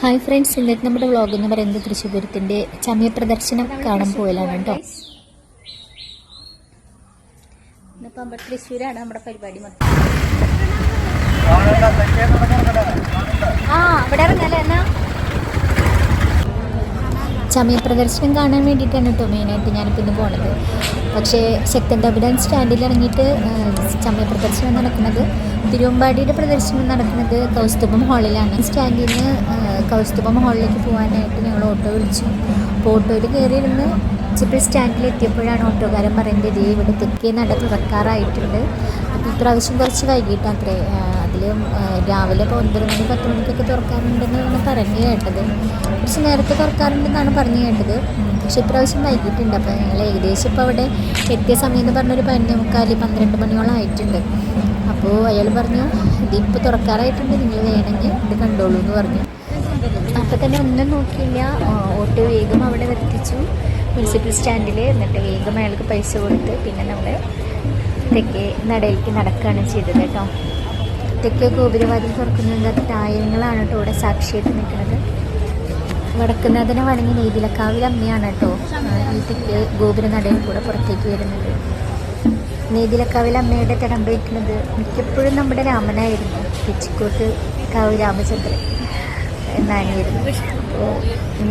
Hi friends ഇന്നത്തെ നമ്മുടെ vlog എന്ന് പറയുന്നത് തൃശ്ശൂർ പൂരത്തിന്റെ ചമയ പ്രദർശനം കാണാൻ പോയാലാണ് കേട്ടോ. ഇന്നിപ്പം തൃശ്ശൂരാണ് നമ്മുടെ പരിപാടി മൊത്തം. ആ അവിടെ ഇറങ്ങല്ലേ എന്നാ? ചമയ പ്രദർശനം കാണാൻ വേണ്ടിയിട്ടാണ് കേട്ടോ മെയിനായിട്ട് ഞാനിപ്പോൾ ഇന്ന് പോണത്. പക്ഷേ ശക്തൻ തമ്പുരാൻ സ്റ്റാൻഡിൽ ഇറങ്ങിയിട്ട് ചമയപ്രദർശനം ചമയ പ്രദർശനം നടക്കുന്നത്. തിരുവമ്പാടിയുടെ പ്രദർശനം നടക്കുന്നത് കൗസ്തുഭം ഹാളിലാണ്. സ്റ്റാൻഡിൽ നിന്ന് കൗസ്തുഭം ഹാളിലേക്ക് പോകാനായിട്ട് ഞങ്ങൾ ഓട്ടോ വിളിച്ചു. അപ്പോൾ ഓട്ടോയിൽ കയറിയിരുന്ന്. ചിപ്പിൾ സ്റ്റാൻഡിൽ എത്തിയപ്പോഴാണ് ഓട്ടോക്കാരൻ പറയുന്നത് ഇതേ ഇവിടെ തെക്കേ നട തുറക്കാറായിട്ടുണ്ട്. അപ്പോൾ ഇപ്രാവശ്യം കുറച്ച് വൈകിട്ടത്രേ അതിലും രാവിലെ ഇപ്പോൾ ഒൻപത് മണി പത്ത് മണിക്കൊക്കെ തുറക്കാറുണ്ടെന്നാണ് പറഞ്ഞു കേട്ടത്. കുറച്ച് നേരത്തെ തുറക്കാറുണ്ടെന്നാണ് പറഞ്ഞു കേട്ടത്. പക്ഷെ ഇപ്രാവശ്യം വൈകിട്ടുണ്ട്. അപ്പോൾ ഞങ്ങൾ ഏകദേശം ഇപ്പോൾ അവിടെ എത്തിയ സമയം എന്ന് പറഞ്ഞൊരു പതിനേ മുക്കാൽ പന്ത്രണ്ട് മണിയോളം ആയിട്ടുണ്ട്. അപ്പോൾ അയാൾ പറഞ്ഞു ഇതിപ്പോൾ തുറക്കാറായിട്ടുണ്ട് നിങ്ങൾ വേണമെങ്കിൽ ഇത് കണ്ടോളൂ എന്ന് പറഞ്ഞു. അപ്പം തന്നെ ഒന്നും നോക്കിയില്ല. ഓട്ടോ വേഗം അവിടെ എത്തിച്ചു. മുനിസിപ്പൽ സ്റ്റാൻഡിൽ എന്നിട്ട് വേഗം അയാൾക്ക് പൈസ കൊടുത്ത് പിന്നെ നമ്മൾ തെക്കേ നടയിലേക്ക് നടക്കുകയാണ് ചെയ്തത് കേട്ടോ. തെക്കേ ഗോപുരവാതിൽ തുറക്കുന്നതിന്റെ തായങ്ങളാണ് കേട്ടോ ഇവിടെ സാക്ഷിയായിട്ട് നിൽക്കുന്നത്. വടക്കുന്നതിന് വണങ്ങി നീതിലക്കാവിൽ അമ്മയാണ് കേട്ടോ ഈ തെക്കേ ഗോപുര നടയിൽ കൂടെ പുറത്തേക്ക് വരുന്നത്. നീതിലക്കാവിൽ അമ്മയുടെ തിടം വയ്ക്കുന്നത് മിക്കപ്പോഴും നമ്മുടെ രാമനായിരുന്നു. പിച്ചിക്കോട്ട് കാവ് രാമചന്ദ്രൻ എന്നായിരുന്നു. അപ്പോൾ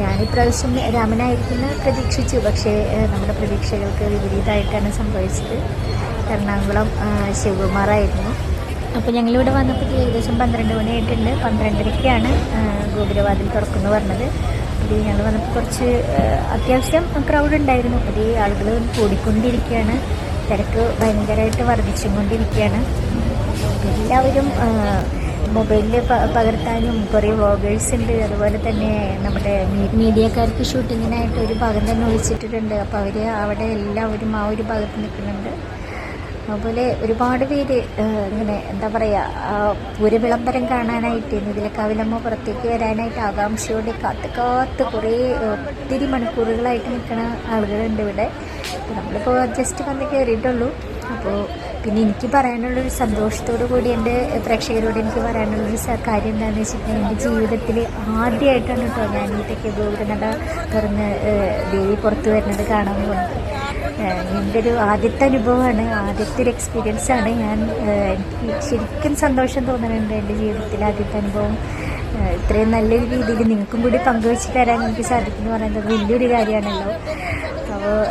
ഞാൻ ഇപ്രാവശ്യം രാമനായിരിക്കുന്ന പ്രതീക്ഷിച്ചു. പക്ഷേ നമ്മുടെ പ്രതീക്ഷകൾക്ക് വിപരീതമായിട്ടാണ് സംഭവിച്ചത്. എറണാകുളം ശിവകുമാറായിരുന്നു. അപ്പോൾ ഞങ്ങളിവിടെ വന്നപ്പോൾ ഏകദേശം പന്ത്രണ്ട് മണിയായിട്ടുണ്ട്. പന്ത്രണ്ടരയ്ക്കാണ് ഗോപുരവാതിൽ തുറക്കുന്നു പറഞ്ഞത്. അത് ഞങ്ങൾ വന്നപ്പോൾ കുറച്ച് അത്യാവശ്യം ക്രൗഡ് ഉണ്ടായിരുന്നു. അത് ആളുകൾ കൂടിക്കൊണ്ടിരിക്കുകയാണ്. തിരക്ക് ഭയങ്കരമായിട്ട് വർദ്ധിച്ചുകൊണ്ടിരിക്കുകയാണ് എല്ലാവരും മൊബൈലിൽ പകർത്താനും കുറേ വ്ളോഗേഴ്സ് ഉണ്ട്. അതുപോലെ തന്നെ നമ്മുടെ മീഡിയക്കാർക്ക് ഷൂട്ടിങ്ങിനായിട്ട് ഒരു ഭാഗം തന്നെ ഒഴിച്ചിട്ടിട്ടുണ്ട് അപ്പോൾ അവർ അവിടെ എല്ലാവരും ആ ഒരു ഭാഗത്ത് നിൽക്കുന്നുണ്ട്. അതുപോലെ ഒരുപാട് പേര് ഇങ്ങനെ എന്താ പറയുക ഒരു വിളംബരം കാണാനായിട്ട് ഇതിലക്കാവിലമ്മ പുറത്തേക്ക് വരാനായിട്ട് ആകാംക്ഷയോടെ കാത്ത് കാത്ത് കുറേ ഒത്തിരി മണിക്കൂറുകളായിട്ട് നിൽക്കുന്ന ആളുകളുണ്ട് ഇവിടെ. നമ്മളിപ്പോൾ ജസ്റ്റ് വന്ന് കയറിയിട്ടുള്ളൂ അപ്പോൾ പിന്നെ എനിക്ക് പറയാനുള്ളൊരു സന്തോഷത്തോടു കൂടി എന്റെ പ്രേക്ഷകരോട് എനിക്ക് പറയാനുള്ളൊരു കാര്യം എന്താണെന്ന് വെച്ചിട്ടുണ്ടെങ്കിൽ എന്റെ ജീവിതത്തിൽ ആദ്യമായിട്ടാണ് കേട്ടോ ഞാൻ ഈ തെക്കേ ഗോപുരനട തുറന്ന് ദേവി പുറത്ത് വരുന്നത് കാണാൻ പോകുന്നത്. എന്റെ ഒരു ആദ്യത്തെ അനുഭവമാണ്. ആദ്യത്തെ ഒരു എക്സ്പീരിയൻസ് ആണ് ഞാൻ എനിക്ക് ശരിക്കും സന്തോഷം തോന്നുന്നുണ്ട് എന്റെ ജീവിതത്തിലെ ആദ്യത്തെ അനുഭവം. ഇത്രയും നല്ലൊരു രീതിയിൽ നിങ്ങൾക്കും കൂടി പങ്കുവെച്ച് തരാൻ എനിക്ക് സാധിക്കുന്നു പറയുന്നത് വലിയൊരു കാര്യമാണല്ലോ. അപ്പോൾ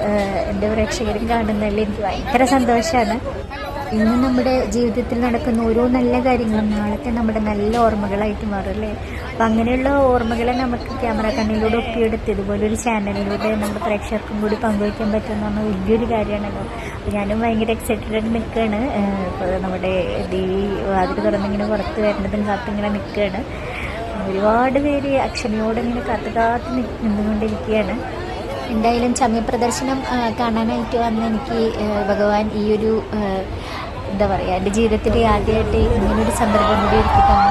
എന്റെ പ്രേക്ഷകരും കാണുന്നതിൽ എനിക്ക് ഭയങ്കര സന്തോഷമാണ്. ഇന്ന് നമ്മുടെ ജീവിതത്തിൽ നടക്കുന്ന ഓരോ നല്ല കാര്യങ്ങളും നാളത്തെ നമ്മുടെ നല്ല ഓർമ്മകളായിട്ട് മാറും അല്ലേ? അപ്പം അങ്ങനെയുള്ള ഓർമ്മകളെ നമുക്ക് ക്യാമറ കണ്ണിലൂടെ ഒപ്പിയെടുത്ത് ഇതുപോലൊരു ചാനലിലൂടെ നമ്മുടെ പ്രേക്ഷകർക്കും കൂടി പങ്കുവയ്ക്കാൻ പറ്റുന്ന വലിയൊരു കാര്യമാണല്ലോ. അപ്പോൾ ഞാനും ഭയങ്കര എക്സൈറ്റഡ് നിൽക്കുകയാണ്. ഇപ്പോൾ നമ്മുടെ ദേവി വാതിൽ തുറന്നിങ്ങനെ പുറത്ത് വരുന്നതും കാത്തിങ്ങനെ നിൽക്കുകയാണ്. ഒരുപാട് പേര് അക്ഷമയോടെ ഇങ്ങനെ കാത്തു കാത്ത് നിന്നുകൊണ്ടിരിക്കുകയാണ്. എന്തായാലും ചമയപ്രദർശനം കാണാനായിട്ട് വന്ന് എനിക്ക് ഭഗവാൻ ഈ ഒരു എന്താ പറയുക എന്റെ ജീവിതത്തിൽ ആദ്യമായിട്ട് ഇങ്ങനൊരു സന്ദർഭം കൂടി തന്നു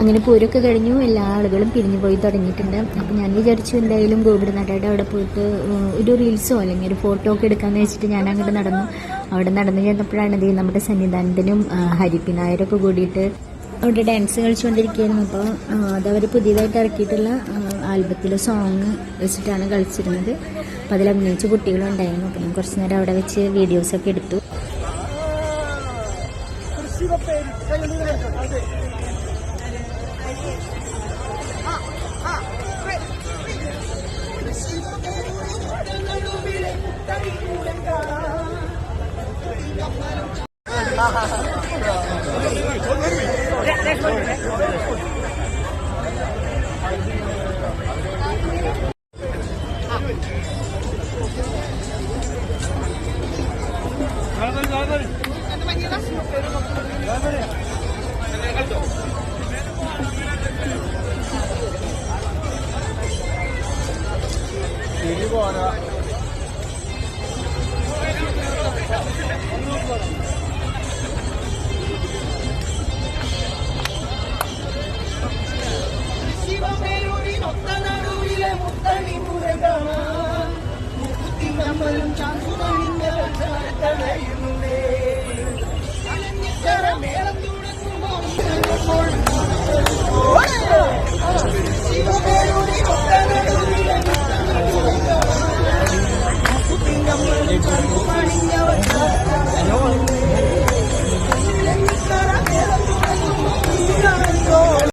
അങ്ങനെ പൂരൊക്കെ കഴിഞ്ഞു. എല്ലാ ആളുകളും പിരിഞ്ഞു പോയി തുടങ്ങിയിട്ടുണ്ട്. അപ്പം ഞാൻ വിചാരിച്ചു എന്തായാലും ഗോപിഡ് അവിടെ പോയിട്ട് ഒരു റീൽസോ അല്ലെങ്കിൽ ഒരു ഫോട്ടോ ഒക്കെ എടുക്കാമെന്ന് വെച്ചിട്ട് ഞാൻ അങ്ങോട്ട് നടന്നു. അവിടെ നടന്നു ചെന്നപ്പോഴാണ് ഇത് നമ്മുടെ സന്നിധാനത്തിനും ഹരിപ്പിനായരൊക്കെ ഹരിപ്പി നായരൊക്കെ കൂടിയിട്ട് അവിടെ ഡാൻസ് കളിച്ചുകൊണ്ടിരിക്കുകയായിരുന്നു. അപ്പോൾ അതവർ പുതിയതായിട്ട് ഇറക്കിയിട്ടുള്ള ആൽബത്തിലെ സോങ് വെച്ചിട്ടാണ് കളിച്ചിരുന്നത്. അപ്പോൾ അതിൽ അഭിനയിച്ച കുട്ടികളുണ്ടായിരുന്നു അപ്പോൾ ഞാൻ കുറച്ച് നേരം അവിടെ വെച്ച് വീഡിയോസൊക്കെ എടുത്തു. Thank you. ചാന്തുതണിഞ്ഞ തടയുന്നേ മേളം തുടങ്ങുമ്പോൾ